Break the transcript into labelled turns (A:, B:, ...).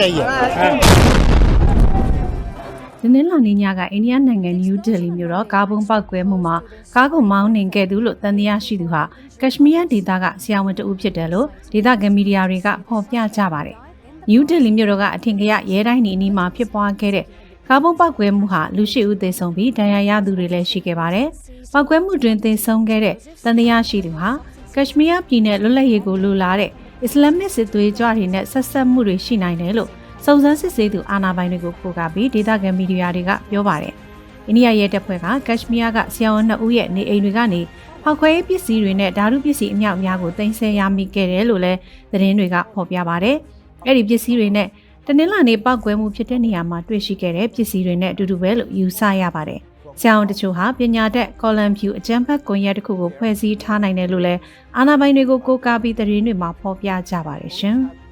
A: တဲ့ရ
B: ဒီနေ့လာနေညကအိန္ဒိယနိုင်ငံနယူးဒယ်လီမြို့တော်ကားပုံပောက်ကွဲမှုမှာကားကိုမောင်းနှင်ခဲ့သူလို့တန်တရားရှိသူဟာကက်ရှမီးယားဒေသကဆရာဝန်တဦးဖြစ်တယ်လို့ဒေသခံမီဒီယာတွေကဖော်ပြကြပါတယ်။နယူးဒယ်လီမြို့တော်ကအထင်ကရရဲတိုင်းနေအနီးမှာဖြစ်ပွားခဲ့တဲ့ကားပုံပောက်ကွဲမှုဟာလူရှိဦးသေဆုံးပြီးဒဏ်ရာရသူတွေလည်းရှိခဲ့ပါတယ်။ပောက်ကွဲမှုတွင်သေဆုံးခဲ့တဲ့တန်တရားရှိသူဟာကက်ရှမီးယားပြည်နယ်လွတ်လပ်ရေးကိုလိုလားတဲ့ အစ္စလာမစ်စစ်သွေးကြွတွေနဲ့ဆက်ဆက်မှုတွေရှိနိုင်တယ်လို့စုံစမ်းစစ်ဆေးသူအာဏာပိုင်တွေကိုပို့ကပြီးဒေသခံမီဒီယာတွေကပြောပါတယ်။အိန္ဒိယရဲတပ်ဖွဲ့ကကက်ရှမီးယားကဆီယဝန်နှစ်ဦးရဲ့နေအိမ်တွေကနေဖောက်ခွဲရေးပစ္စည်းတွေနဲ့ဓာတုပစ္စည်းအမြောက်အများကိုတင်ဆက်ရမိခဲ့တယ်လို့လည်းသတင်းတွေကဖော်ပြပါတယ်။အဲ့ဒီပစ္စည်းတွေနဲ့တနင်္လာနေ့ပောက်ကွဲမှုဖြစ်တဲ့နေရာမှာတွေ့ရှိခဲ့တဲ့ပစ္စည်းတွေနဲ့အတူတူပဲလို့ယူဆရပါတယ်။ ဆရာဝန်တချို့ဟာပညာတတ်ကော်လမ်ဖြူအကြံဖတ်ကွန်ရက်တစ်ခုကိုဖွဲ့စည်းထားနိုင်တယ်လို့လည်းအာဏာပိုင်တွေကိုကိုးကားပြီးသတင်းတွေမှာဖော်ပြကြပါတယ်ရှင်။